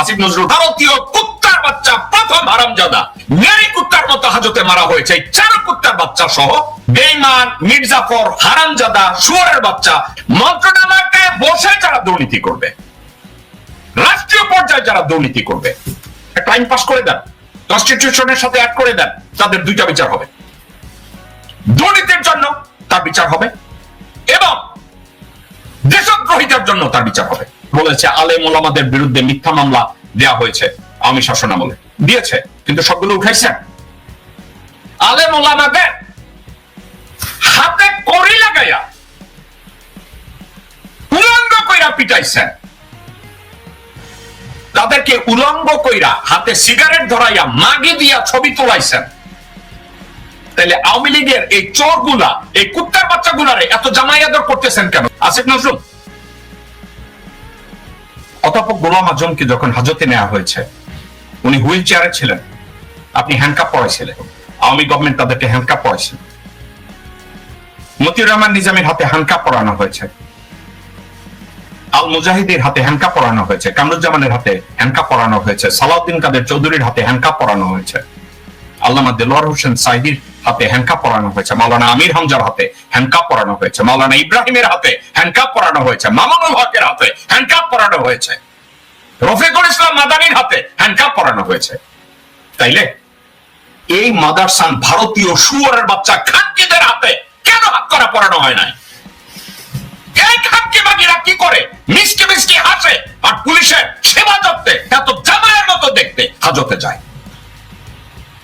আসিফ নজরুল ভারতীয় কুত্তার বাচ্চা, প্রথম হারামজাদা। মেরি কুত্তার মতো হাজতে মারা হয়েছে চার কুত্তার বাচ্চা সহ। বেইমান, মির্জাফর, হারামজাদা, শুয়ারের বাচ্চা। মন্ত্রণালয়কে বসে যারা দুর্নীতি করবে, রাষ্ট্রীয় পর্যায়ে যারা দুর্নীতি করবে, একটা আইন পাস করে দেন কনস্টিটিউশনের সাথে অ্যাড করে দেন, তাদের দুইটা বিচার হবে। দুর্নীতির জন্য তার বিচার হবে এবং দেশদ্রোহিতার জন্য তার বিচার হবে। বলেছে, আলেম ওলামাদের বিরুদ্ধে মিথ্যা মামলা দেয়া হয়েছে। আমি শাসন আমলে দিয়েছে, কিন্তু সবগুলো উঠাইছেন আলেম ওলামাদের হাতে করি লাগাইয়া উলঙ্গ কইরা পিটাইছেন। তাদেরকে উলঙ্গ কইরা হাতে সিগারেট ধরাইয়া মাগি দিয়া ছবি তোলাইছেন। তাহলে আওয়ামী লীগের এই চোরগুলা এই কুত্তার বাচ্চা গুলারে এত জামাই আদর করতেছেন কেন? আসিফ নজরুল অতপর গোলাম আজমকে যখন হাজতে নেওয়া হয়েছে, উনি হুইল চেয়ারে ছিলেন। আপনি হ্যান্ডকাপ পড়াইছিলেন আওয়ামী গভর্নমেন্ট তাদেরকে হ্যান্ডকাপ পড়াইছিল মতিউর রহমান নিজামের হাতে হ্যান্ডকাপ পড়ানো হয়েছে। আল মুজাহিদের হাতে হ্যান্ডকাপ পড়ানো হয়েছে। কামরুজ্জামানের হাতে হ্যান্ডকাপ পড়ানো হয়েছে। সালাউদ্দিন কাদের চৌধুরীর হাতে হ্যান্ডকাপ পড়ানো হয়েছে। আল্লামা দেলোয়ার হোসেন সাইদির হাতে হ্যান্ডকাপ পরানো হয়েছে, মাওলানা আমির হামজার হাতে হ্যান্ডকাপ পরানো হয়েছে, মাওলানা ইব্রাহিমের হাতে হ্যান্ডকাপ পরানো হয়েছে, মামুনুল হকের হাতে হ্যান্ডকাপ পরানো হয়েছে, রফিকুল ইসলাম মাদানির হাতে হ্যান্ডকাপ পরানো হয়েছে। তাইলে এই মাদারসান ভারতীয় শুয়ারের বাচ্চা খানকিদের হাতে কেন হাত করা পরানো হয় নাই? এই খানকি বাগিরা কি করে? মিষ্টি মিষ্টি হাসে, আর পুলিশের সেবা যত্নে এত জামায়ের মতো দেখতে হাজতে যায়।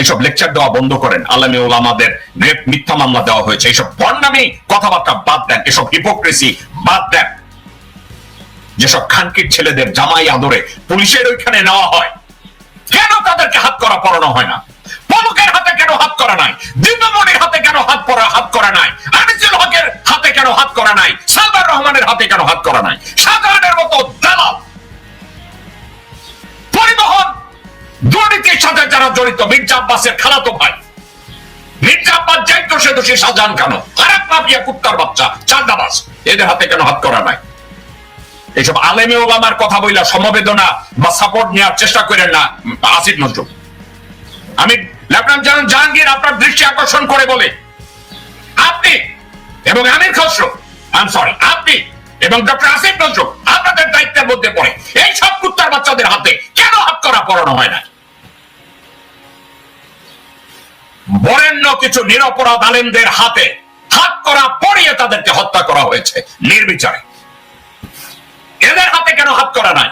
এইসব লেকচার দেওয়া বন্ধ করেন। আলামী ওলামাদের গ্রেপ মিথ্যা মামলা দেওয়া হয়েছে। এইসব বন্যামি কথাবার্তা বাদ দেন। এসব হিপোক্রেসি বাদ দেন। যেসব খানকির ছেলেদের জামাই আদরে পুলিশের ওইখানে নেওয়া হয়, কেন তাদেরকে হাত করা পড়ানো হয় না? পলকের হাতে কেন হাত করা নাই? দিব্যমণির হাতে কেন হাত পরা হাত করা নাই? আনিসুল হকের হাতে কেন হাত করা নাই? সালমান রহমানের হাতে কেন হাত করা নাই? সাধারণের মতো দালাল, পরিবহন দুর্নীতির সাথে যারা জড়িত, মির্জা আব্বাসের খালাতো ভাই। মির্জা আব্বাস যাই দোষে দোষী শাহজাহান কেন? খারাপ মাফিয়া কুত্তার বাচ্চা চান্দাবাস এদের হাতে কেন হাত করা নাই? এইসব আলেমে ওলামার কথা বইলা সমবেদনা বা সাপোর্ট নেওয়ার চেষ্টা করেন না আসিফ নজরুল। আমি লেফটেন্যান্ট জেনারেল জাহাঙ্গীর আপনার দৃষ্টি আকর্ষণ করে বলে, আপনি এবং আমির খসরু আই সরি আপনি এবং ডক্টর আসিফ নজরুল আপনাদের দায়িত্বের মধ্যে পড়ে। এই সব কুত্তার বাচ্চাদের হাতে কেন হাত করা পড়ানো হয় না? বরেণ্য কিছু নিরপরাধ আলেমদের হাতে হাত করা পড়িয়ে তাদেরকে হত্যা করা হয়েছে, নির্বিচারে। এদের হাতে কেন হাত করা নাই?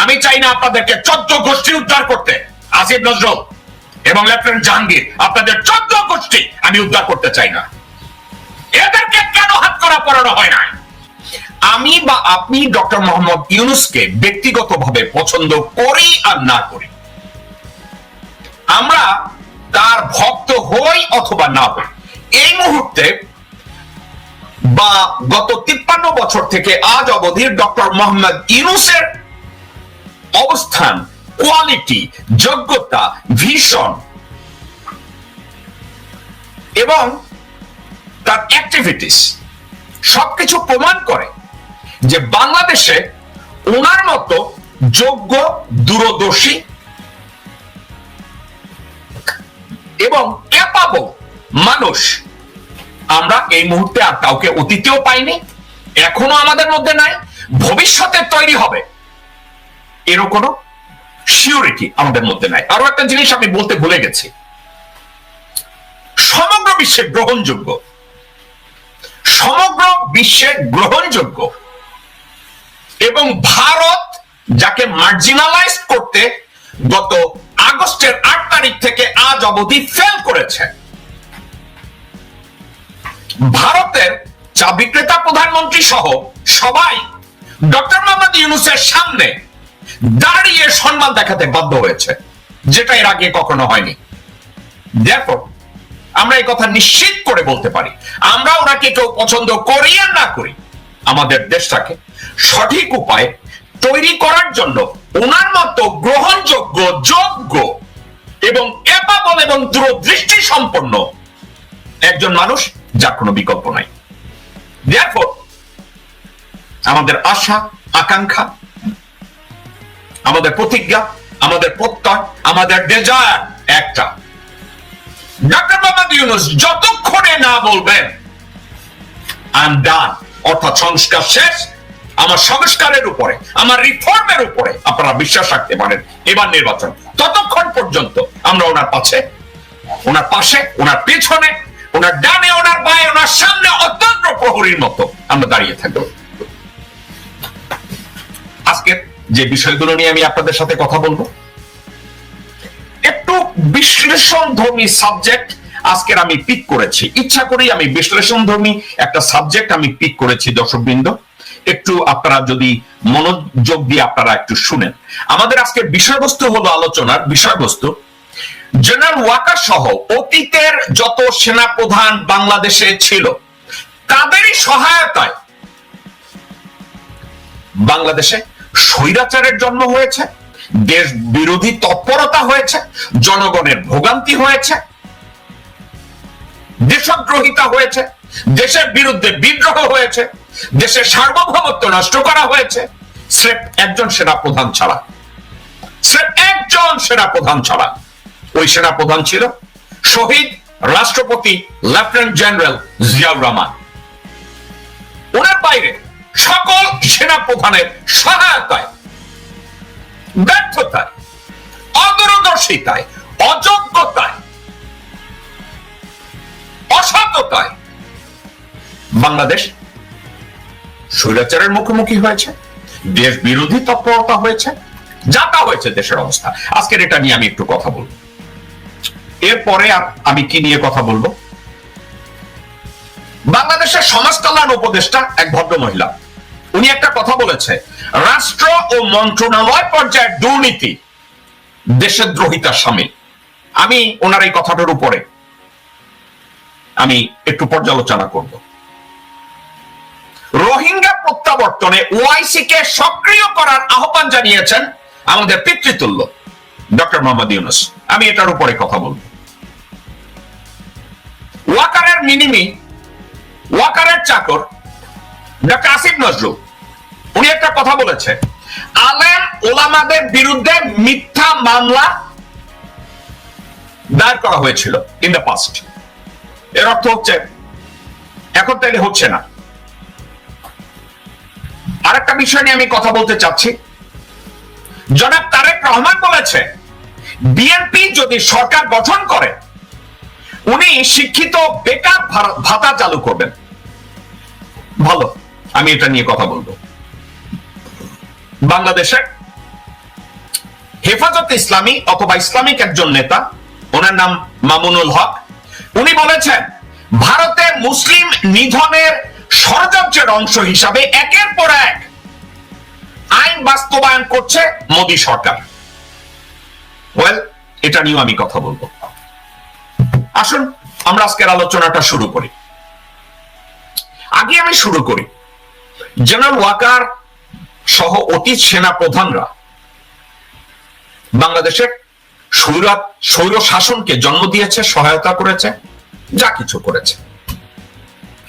আমি চাই না আপনাদেরকে চোদ্দ গোষ্ঠী উদ্ধার করতে, আসিফ নজরুল এবং লেফটেন্যান্ট জাহাঙ্গীর, আপনাদের চোদ্দ গোষ্ঠী আমি উদ্ধার করতে চাই না। এদেরকে কেন হাত করা পড়ানো হয় না আমি বা আপনি ডক্টর মোহাম্মদ ইউনুসকে ব্যক্তিগতভাবে পছন্দ করি আর না করি। আমরা তার ভক্ত হই অথবা না হই। এই মুহূর্তে বা গত তিপ্পান্ন বছর থেকে আজ অবধির ডক্টর মোহাম্মদ ইউনুসের অবস্থান, কোয়ালিটি, যোগ্যতা, ভীষণ এবং তার অ্যাক্টিভিটিস সবকিছু প্রমাণ করে যে বাংলাদেশে ওনার মতো যোগ্য, দূরদর্শী এবং ক্যাপাবল মানুষ। আমরা এই মুহূর্তে আর কাউকে অতীতেও পাইনি, এখনও আমাদের মধ্যে নাই, ভবিষ্যতে তৈরি হবে। এরও কোনো সিওরিটি আমাদের মধ্যে নাই। আরও একটা জিনিস আমি বলতে ভুলে গেছি। সমগ্র বিশ্বে গ্রহণযোগ্য। সমগ্র বিশ্বে গ্রহণযোগ্য। এবং ভারত যাকে মার্জিনালাইজ করতে গত আগস্টের আট তারিখ থেকে আজ অবধি ফেল করেছে। ভারতের চা বিক্রেতা প্রধানমন্ত্রী সহ সবাই ডক্টর মোহাম্মদ ইউনুসের সামনে দাঁড়িয়ে সম্মান দেখাতে বাধ্য হয়েছে, যেটা এর আগে কখনো হয়নি। দেখো আমরা এই কথা নিশ্চিত করে বলতে পারি, আমরা ওনাকে কেউ পছন্দ করি আর না করি, আমাদের দেশটাকে সঠিক উপায়ে তৈরি করার জন্য ওনার মতো গ্রহণযোগ্য, যোগ্য এবং ক্যাপাবল এবং দূরদৃষ্টি সম্পন্ন একজন মানুষ যার কোনো বিকল্প নাই। আমাদের আশা, আকাঙ্ক্ষা, আমাদের প্রতিজ্ঞা, আমাদের প্রত্যয়, আমাদের ডেজায়ার একটা। ডক্টর মোহাম্মদ ইউনুস যতক্ষণে না বলবেন আই ডান অর্থাৎ সংস্কার শেষ। আমার সংস্কারের উপরে, আমার রিফর্মের উপরে আপনারা বিশ্বাস রাখতে পারেন এবার নির্বাচন। ততক্ষণ পর্যন্ত আমরা ওনার পাশে ওনার পাশে, ওনার পেছনে, ওনার ডানে, ওনার বায়ে, ওনার সামনে অত্যন্ত প্রহরীর মতো আমরা দাঁড়িয়ে থাকব। আজকে যে বিষয়গুলো নিয়ে আমি আপনাদের সাথে কথা বলব, একটু বিশ্লেষণ ধর্মী সাবজেক্ট আজকের আমি পিক করেছি। ইচ্ছা করেই আমি বিশ্লেষণ ধর্মী একটা সাবজেক্ট আমি পিক করেছি, দর্শকবৃন্দ। একটু আপনারা যদি মনোযোগ দিয়ে আপনারা একটু শুনেন। আমাদের আজকের বিষয়বস্তু হলো আলোচনার বিষয়বস্তু। জেনারেল ওয়াকার সহ অতীতের যত সেনাপ্রধান বাংলাদেশে ছিল, তাদেরই সহায়তায় বাংলাদেশে স্বৈরাচারের জন্ম হয়েছে, দেশ বিরোধী তৎপরতা হয়েছে, জনগণের ভোগান্তি হয়েছে, দেশদ্রোহিতা হয়েছে, দেশের বিরুদ্ধে বিদ্রোহ হয়েছে দেশের সার্বভৌমত্ব নষ্ট করা হয়েছে। স্রেফ একজন সেনা প্রধান ছাড়া। স্রেফ একজন সেনা প্রধান ছাড়া। ওই সেনা প্রধান ছিল শহীদ রাষ্ট্রপতি লেফটেন্যান্ট জেনারেল জিয়াউর রহমান। ওনার বাইরে সকল সেনা প্রধানের সহায়তায়, ব্যর্থতায়, অদূরদর্শিতায়, অযোগ্যতায়, অসততায় বাংলাদেশ স্বৈরাচারের মুখোমুখি হয়েছে দেশ বিরোধী তৎপরতা হয়েছে যাতা হয়েছে দেশের অবস্থা। আজকের এটা নিয়ে আমি একটু কথা বলব। এরপরে আমি কি নিয়ে কথা বলব? বাংলাদেশের সমাজ কল্যাণ উপদেষ্টা এক ভদ্র মহিলা উনি একটা কথা বলেছে, রাষ্ট্র ও মন্ত্রণালয় পর্যায়ের দুর্নীতি দেশের দ্রোহিতার সামিল। আমি ওনার এই কথাটার উপরে আমি একটু পর্যালোচনা করব। রোহিঙ্গা প্রত্যাবর্তনে ওআইসি কে সক্রিয় করার আহ্বান জানিয়েছেন আমাদের পিতৃতুল্য, ডক্টর মোহাম্মদ ইউনুস। আমি এটার উপরে কথা বলব। ওয়াকারের মিনিমি, ওয়াকারের চাকর, ডক্টর আসিফ নজরুল, উনি একটা কথা বলেছে, আলেম ওলামাদের বিরুদ্ধে মিথ্যা মামলা দায়ের করা হয়েছিল ইন দ্য পাস্ট এর অর্থ হচ্ছে, এখন তাইলে হচ্ছে না। আরেকটা বিষয় নিয়ে আমি কথা বলতে চাচ্ছি। জনাব তারেক রহমান বলেছে বিএনপি যদি সরকার গঠন করে, উনি শিক্ষিত বেকার ভাতা চালু করবেন। ভালো, আমি এটা নিয়ে কথা বলব। বাংলাদেশের হেফাজত ইসলামী অথবা ইসলামিক একজন নেতা, ওনার নাম মামুনুল হক, উনি বলেছেন, ভারতে মুসলিম নিধনের ষড়যন্ত্রের অংশ হিসাবে একের পর এক আইন বাস্তবায়ন করছে মোদী সরকার। ওয়েল এটা নিয়েও আমি কথা বলব। আসুন, আমরা আজকের আলোচনাটা শুরু করি। আগে আমি শুরু করি। জেনারেল ওয়াকার সহ অতীত সেনা প্রধানরা বাংলাদেশের স্বৈরাত স্বৈর শাসনকে জন্ম দিয়েছে, সহায়তা করেছে, যা কিছু করেছে।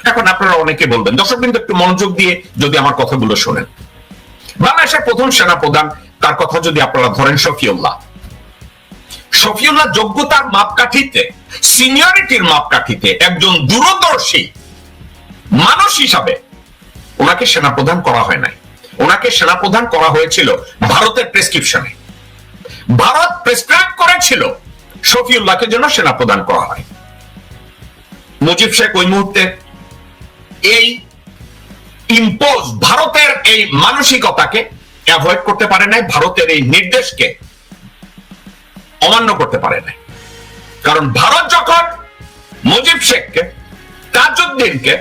এখন আপনারা অনেকে বলবেন দর্শক কিন্তু একটু মনোযোগ দিয়ে যদি আমার কথাগুলো শোনেন। বাংলাদেশের প্রথম সেনা প্রধান তার কথা যদি আপনারা ধরেন শফিউল্লাহ। শফিউল্লাহ যোগ্যতার মাপকাঠিতে, সিনিয়রিটির মাপকাঠিতে একজন দূরদর্শী মানুষ হিসাবে ওনাকে সেনাপ্রধান করা হয় নাই। ওনাকে সেনাপ্রধান করা হয়েছিল ভারতের প্রেসক্রিপশনে। ভারত প্রেসক্রাইব করেছিল শফিউল্লাহকে জন্য সেনাপ্রধান করা হয়। মুজিব শেখ ওই মুহূর্তে এই ইম্পোজ ভারতের এই মানসিকতাকে অ্যাভয়েড করতে পারে নাই, ভারতের এই নির্দেশকে অমান্য করতে পারে নাই। কারণ ভারত যখন মুজিব শেখকে, তাজউদ্দিনকে,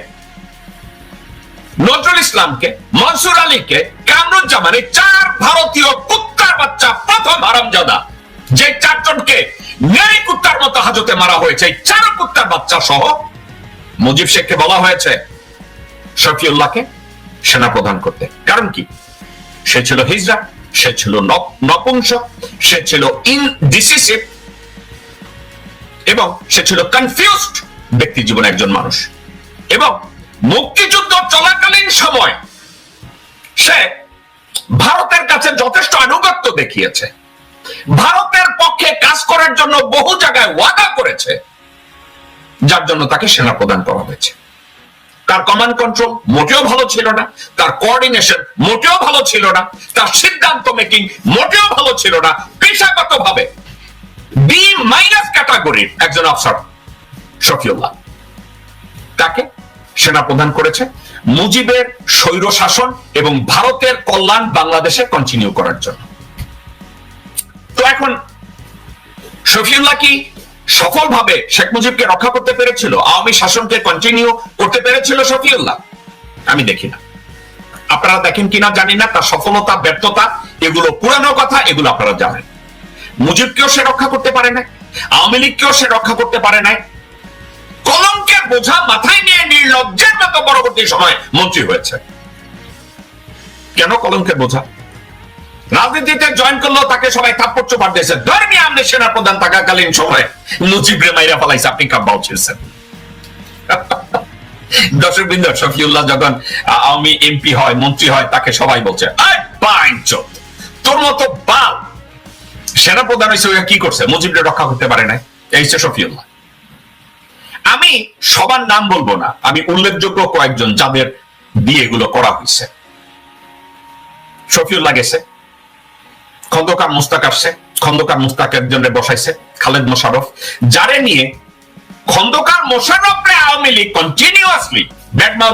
নজরুল ইসলামকে, মনসুর আলীকে কামরুজ্জামান চার ভারতীয় কুত্তার বাচ্চা প্রথম হারামজাদা, যে চারজনকে নেই কুত্তার মতো হাজতে মারা হয়েছে চার কুত্তার বাচ্চা সহ মুজিব শেখকে বলা হয়েছে শফিউল্লাহকে। সেনা প্রদান করতে। কারণ কি? সে ছিল হিজরা, সে ছিল নপ- নপুংসক সে ছিল ইনডিসিসিভ এবং সে ছিল কনফিউজড ব্যক্তি জীবনে একজন মানুষ। এবং মুক্তিযুদ্ধ চলাকালীন সময় সে ভারতের কাছে যথেষ্ট আনুগত্য দেখিয়েছে। ভারতের পক্ষে কাজ করার জন্য বহু জায়গায় ওয়াদা করেছে, যার জন্য তাকে সেনা প্রদান করা হয়েছে। তার কমান্ড কন্ট্রোল মোটেও ভালো ছিল না, তার কোঅর্ডিনেশন মোটেও ভালো ছিল না, তার সিদ্ধান্ত মেকিং মোটেও ভালো ছিল না পেশাগত ভাবে বি মাইনাস ক্যাটাগরির একজন অফিসার শফিউল্লাহ। তাকে সেনা প্রদান করেছে মুজিবের স্বৈর শাসন এবং ভারতের কল্যাণ বাংলাদেশে কন্টিনিউ করার জন্য। তো এখন শফিউল্লাহ কি সফলভাবে শেখ মুজিবকে রক্ষা করতে পেরেছিল, আওয়ামী শাসনকে কন্টিনিউ করতে পেরেছিল শফিউল্লাহ। আমি দেখি না। আপনারা দেখেন কিনা জানি না, তার সফলতা, ব্যর্থতা, এগুলো পুরানো কথা, এগুলো আপনারা জানেন। মুজিবকেও সে রক্ষা করতে পারে না আওয়ামী লীগকেও সে রক্ষা করতে পারে নাই। কলঙ্কের বোঝা মাথায় নিয়ে নির্লজ্জের মতো পরবর্তী সময় মন্ত্রী হয়েছে। কেন কলঙ্কের বোঝা? রাজনীতিতে জয়েন করল তাকে সবাই থাপ্পড় চোপার দিয়েছে। ধরে নিয়ে আপনি সেনা প্রধান থাকাকালীন সময় মুজিবরে মাইরা ফেলাইছে, আপনি কাব্বাও ছিলছেন দর্শক বৃন্দ শফিউল্লাহ যখন আওয়ামী এমপি হয়, মন্ত্রী হয়, তাকে সবাই বলছে তোর মতো বাল। সেনা প্রধান হয়েছে কি করছে? মুজিবরে রক্ষা করতে পারে নাই? এই হচ্ছে শফিউল্লাহ। আমি সবার নাম বলব না, আমি উল্লেখযোগ্য কয়েকজন যাদের দিয়ে এগুলো করা হয়েছে। শফিউল্লাহ গেছে। খন্দকার মুস্তাক আসছে। খন্দকার মুস্তাক একজনে বসাইছে, খালেদ মোশারফ যারে নিয়ে খন্দকার মোশারফরে আওয়ামী লীগ কন্টিনিউয়াসলি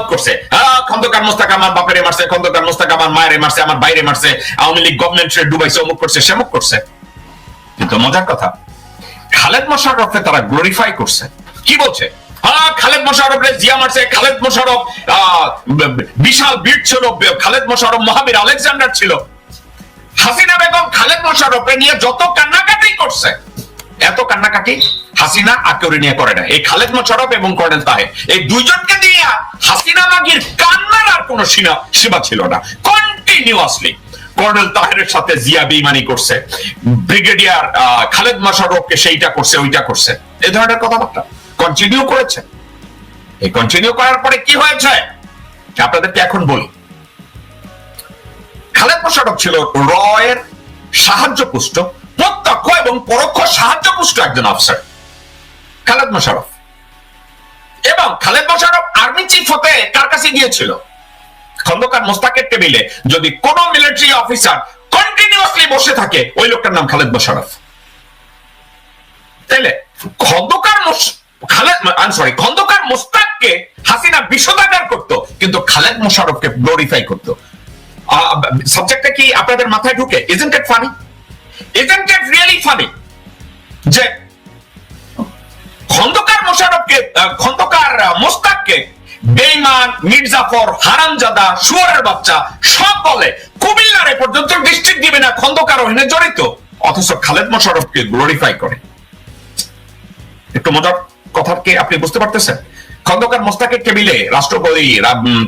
করছে। খন্দকার মোস্তাক আমার বাপেরে মারছে, খন্দকার মোস্তাক আমার মায়েরে মারছে, আমার বাইরে মারছে, আওয়ামী লীগ গভর্নমেন্টের ডুবাইছে, অমুক করছে, সেমুক করছে। কিন্তু মজার কথা, খালেদ মোশাররফকে তারা গ্লোরিফাই করছে। কি বলছে? হ্যাঁ খালেদ মোশাররফে জিয়া মারছে, খালেদ ব- বিশাল বীর ছিল খালেদ মোশারফ মহাবীর আলেকজান্ডার ছিল। হাসিনা বেগম, খালেদ মোশাররফে নিয়ে যত কান্নাকাটি করছে, এত কান্নাকাটি হাসিনা আকেউরি নিয়ে করে না এই খালেদ মোশাররফ এবং কর্নেল তাহের, এই দুইজনকে দিয়ে হাসিনা মাগির কান্নার আর কোনো সীমা সীমা ছিল না। কন্টিনিউয়াসলি কর্নেল তাহেরের সাথে জিয়া বেইমানি করছে, ব্রিগেডিয়ার খালেদ মোশাররফকে সেইটা করছে, ওইটা করছে। এই ধরনের কথাবার্তা কন্টিনিউ করেছে। এই কন্টিনিউ করার পরে কি হয়েছে? আপনাদেরকে এখন বলি খালেদ মোশাররফ ছিল রয়ের সাহায্য পুষ্ট, প্রত্যক্ষ এবং পরোক্ষ সাহায্য পুষ্ট একজন অফিসার খালেদ মোশাররফ। এবং খালেদ মোশাররফ আর্মি চিফ হতে কার কাছে গিয়েছিল? খন্দকার মোস্তাকের টেবিলে যদি কোন মিলিটারি অফিসার কন্টিনিউয়াসলি বসে থাকে, ওই লোকটার নাম খালেদ মোশারফ তাইলে খন্দকার খালেদ সরি খন্দকার মোস্তাককে হাসিনা বিষোদাগার করতো, কিন্তু খালেদ মোশাররফকে গ্লোরিফাই করতো। সাবজেক্টটা কি আপনাদের মাথায় ঢুকে? Isn't it funny isn't it really funny যে খন্দকার মোশাররফকে আহ, খন্দকার মোস্তাককে বেইমান মির্জাফর হারামজাদা শুয়ারের বাচ্চা সব বলে। কুমিল্লার এ পর্যন্ত ডিস্ট্রিক্ট দিবে না খন্দকার ওখানে জড়িত। অথচ খালেদ মোশাররফকে গ্লোরিফাই করে। একটু মজার কথা কথাকে আপনি বুঝতে পারতেছেন? খন্দকার মোস্তাকের টেবিলে রাষ্ট্রপতি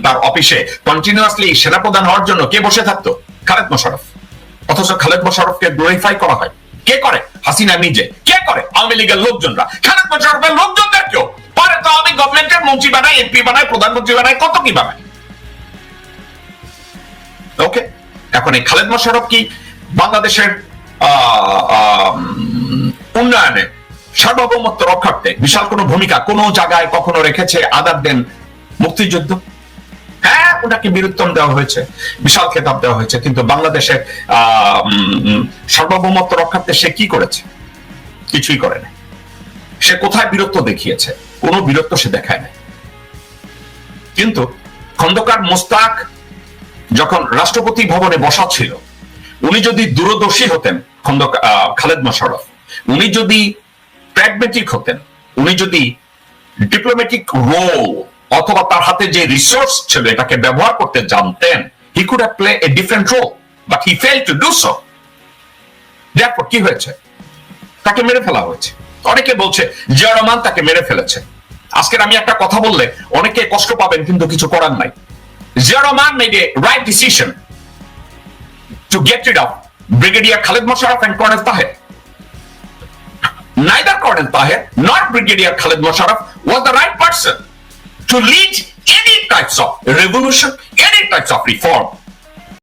তার অফিসে কন্টিনিউয়াসলি সেনাপ্রধান হওয়ার জন্য কে বসে থাকতো? খালেদ মোশাররফ। অথচ খালেদ মোশাররফকে গ্লোরিফাই করা হয়। কে করে? হাসিনা নিজে। কে করে? আওয়ামী লীগের লোকজনরা। খালেদ মোশাররফের লোকজনদের কেউ? পারে তো আমি গভর্নমেন্টের মন্ত্রী বানাই এমপি বানাই, প্রধানমন্ত্রী বানাই, কত কি বানাই? ওকে এখন এই খালেদ মোশাররফ কি বাংলাদেশের উন্নয়নে সার্বভৌমত্ব রক্ষার্থে। বিশাল কোনো ভূমিকা কোন জায়গায় কখনো রেখেছে আদার দেন মুক্তিযুদ্ধ? হ্যাঁ ওনাকে বীরুত্তম দেওয়া হয়েছে, বিশাল খেতাব দেওয়া হয়েছে, কিন্তু বাংলাদেশের সার্বভৌমত্ব রক্ষার্থে সে কি করেছে? কিছুই করে না সে কোথায় বীরত্ব দেখিয়েছে? কোনো বীরত্ব সে দেখায় না কিন্তু খন্দকার মোস্তাক যখন রাষ্ট্রপতি ভবনে বসা ছিল, উনি যদি দূরদর্শী হতেন খন্দক খালেদ মোশাররফ, উনি যদি প্র্যাগমেটিক হতেন। উনি যদি ডিপ্লোম্যাটিক রোল অথবা তার হাতে যে রিসোর্স ছিল এটাকে ব্যবহার করতে জানতেন he could have play a different role but he fail to do so দেখো কি হয়েছে? তাকে মেরে ফেলা হয়েছে। অনেকে বলছে, জিয়া রহমান তাকে মেরে ফেলেছে। আজকের আমি একটা কথা বললে অনেকে কষ্ট পাবেন, কিন্তু কিছু করার নাই। Zia Rahman made a right decision to get rid of Brigadier Khalid Musharraf and Colonel Tahir. Neither Colonel Tahir nor Brigadier Khalid Musharraf was the right person to lead any types of revolution, any types of reform